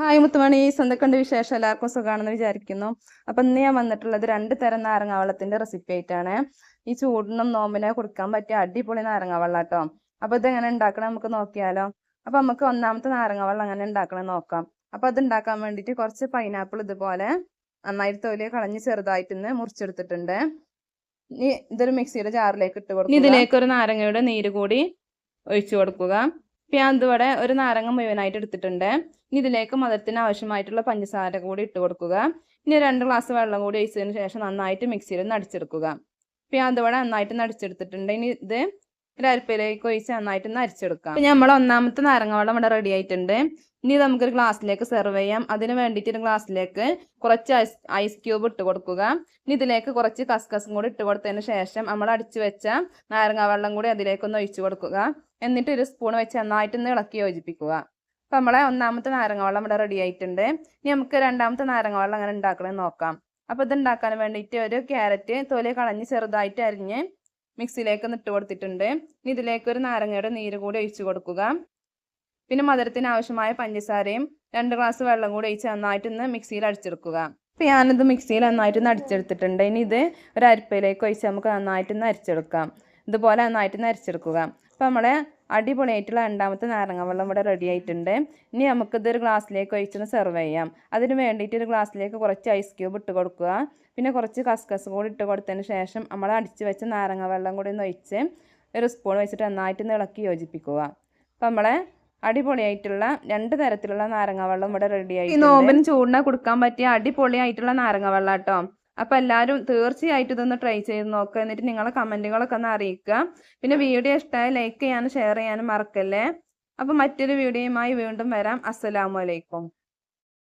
Hi മുത്തുമണീസ് എന്തൊക്കെയുണ്ട് വിശേഷം എല്ലാവർക്കും സുഖമാണെന്ന് വിചാരിക്കുന്നു. അപ്പം ഇന്ന് ഞാൻ വന്നിട്ടുള്ളത് രണ്ട് തരം നാരങ്ങവള്ളത്തിന്റെ റെസിപ്പി ആയിട്ടാണ്. ഈ ചൂടിനും നോമ്പിനെ കൊടുക്കാൻ പറ്റിയ അടിപൊളി നാരങ്ങാവെള്ളം കേട്ടോ അപ്പൊ ഇതെങ്ങനെ ഉണ്ടാക്കണം നമുക്ക് നോക്കിയാലോ. അപ്പൊ നമുക്ക് ഒന്നാമത്തെ നാരങ്ങാവെള്ളം അങ്ങനെ ഉണ്ടാക്കണം നോക്കാം. അപ്പൊ അത് ഉണ്ടാക്കാൻ വേണ്ടിയിട്ട് കുറച്ച് പൈനാപ്പിൾ ഇതുപോലെ നന്നായിട്ട് തൊലി കളഞ്ഞ് ചെറുതായിട്ട് ഇന്ന് മുറിച്ചെടുത്തിട്ടുണ്ട്. ഇനി ഇതൊരു മിക്സിയുടെ ജാറിലേക്ക് ഇട്ട് കൊടുക്കുക. ഇതിലേക്ക് ഒരു നാരങ്ങയുടെ നീര് കൂടി ഒഴിച്ചു കൊടുക്കുക. ഞാൻ ഒരു നാരങ്ങ മുഴുവനായിട്ട് എടുത്തിട്ടുണ്ട്. ഇനി ഇതിലേക്ക് മധുരത്തിന് ആവശ്യമായിട്ടുള്ള പഞ്ചസാര കൂടി ഇട്ട് കൊടുക്കുക. ഇനി രണ്ട് ഗ്ലാസ് വെള്ളം കൂടി ഒഴിച്ചതിന് ശേഷം നന്നായിട്ട് മിക്സിയിൽ ഒന്ന് അടിച്ചെടുക്കുക ഞാൻ നന്നായിട്ട് നടിച്ചെടുത്തിട്ടുണ്ട്. ഇനി ഇത് ഒരു അരിപ്പയിലേക്ക് ഒഴിച്ച് നന്നായിട്ട് അരിച്ചെടുക്കാം ഇപ്പം നമ്മൾ ഒന്നാമത്തെ നാരങ്ങ വെള്ളം ഇവിടെ റെഡി ആയിട്ടുണ്ട്. ഇനി നമുക്കൊരു ഗ്ലാസ്സിലേക്ക് സെർവ് ചെയ്യാം. അതിന് വേണ്ടിയിട്ട് ഒരു ഗ്ലാസ്സിലേക്ക് കുറച്ച് ഐസ് ഐസ് ക്യൂബ് ഇട്ട് കൊടുക്കുക. ഇനി ഇതിലേക്ക് കുറച്ച് കസ്കസും കൂടി ഇട്ട് കൊടുത്തതിന് ശേഷം നമ്മൾ അടിച്ചു വെച്ച നാരങ്ങ വെള്ളം കൂടി അതിലേക്കൊന്ന് ഒഴിച്ചു കൊടുക്കുക. എന്നിട്ട് ഒരു സ്പൂൺ വെച്ച് നന്നായിട്ട് ഒന്ന് ഇളക്കി യോജിപ്പിക്കുക. അപ്പം നമ്മളെ ഒന്നാമത്തെ നാരങ്ങ വെള്ളം ഇവിടെ റെഡി ആയിട്ടുണ്ട്. ഇനി നമുക്ക് രണ്ടാമത്തെ നാരങ്ങ വെള്ളം അങ്ങനെ ഉണ്ടാക്കണമെന്ന് നോക്കാം. അപ്പോൾ ഇത് ഉണ്ടാക്കാൻ വേണ്ടിയിട്ട് ഒരു ക്യാരറ്റ് തൊലി കളഞ്ഞ് ചെറുതായിട്ട് അരിഞ്ഞ് മിക്സിയിലേക്ക് ഒന്ന് ഇട്ട് കൊടുത്തിട്ടുണ്ട് ഇനി ഇതിലേക്ക് ഒരു നാരങ്ങയുടെ നീര് കൂടി ഒഴിച്ചു കൊടുക്കുക. പിന്നെ മധുരത്തിന് ആവശ്യമായ പഞ്ചസാരയും രണ്ട് ഗ്ലാസ് വെള്ളം കൂടി ഒഴിച്ച് നന്നായിട്ടൊന്ന് മിക്സിയിൽ അടിച്ചെടുക്കുക. അപ്പോൾ ഞാനിത് മിക്സിയിൽ നന്നായിട്ടൊന്ന് അടിച്ചെടുത്തിട്ടുണ്ട്. ഇനി ഇത് ഒരു അരിപ്പയിലേക്ക് ഒഴിച്ച് നമുക്ക് നന്നായിട്ടൊന്ന് അരിച്ചെടുക്കാം. ഇതുപോലെ നന്നായിട്ടൊന്ന് അരിച്ചെടുക്കുക. അപ്പോൾ നമ്മൾ അടിപൊളിയായിട്ടുള്ള രണ്ടാമത്തെ നാരങ്ങ വെള്ളം ഇവിടെ റെഡി ആയിട്ടുണ്ട്. ഇനി നമുക്കിതൊരു ഗ്ലാസ്സിലേക്ക് ഒഴിച്ചൊന്ന് സെർവ് ചെയ്യാം. അതിന് വേണ്ടിയിട്ട് ഒരു ഗ്ലാസ്സിലേക്ക് കുറച്ച് ഐസ് ക്യൂബ് ഇട്ട് കൊടുക്കുക. പിന്നെ കുറച്ച് കസ്കസ് കൂടി ഇട്ട് കൊടുത്തതിന് ശേഷം നമ്മൾ അടിച്ച് വെച്ച നാരങ്ങ വെള്ളം കൂടി ഒന്ന് ഒഴിച്ച് ഒരു സ്പൂൺ വെച്ചിട്ട് നന്നായിട്ട് ഒന്ന് ഇളക്കി യോജിപ്പിക്കുക. അപ്പം നമ്മളെ അടിപൊളിയായിട്ടുള്ള രണ്ട് തരത്തിലുള്ള നാരങ്ങ വെള്ളം ഇവിടെ റെഡിയായി നോമ്പിന് ചൂടിനെ കൊടുക്കാൻ പറ്റിയ അടിപൊളിയായിട്ടുള്ള നാരങ്ങ വെള്ളം കേട്ടോ അപ്പം എല്ലാവരും തീർച്ചയായിട്ടും ഇതൊന്ന് ട്രൈ ചെയ്ത് നോക്കുക എന്നിട്ട് നിങ്ങളെ കമന്റുകളൊക്കെ ഒന്ന് അറിയിക്കുക. പിന്നെ വീഡിയോ ഇഷ്ടമായി ലൈക്ക് ചെയ്യാനും ഷെയർ ചെയ്യാനും മറക്കല്ലേ? അപ്പം മറ്റൊരു വീഡിയോയുമായി വീണ്ടും വരാം. അസ്സലാമു അലൈക്കും.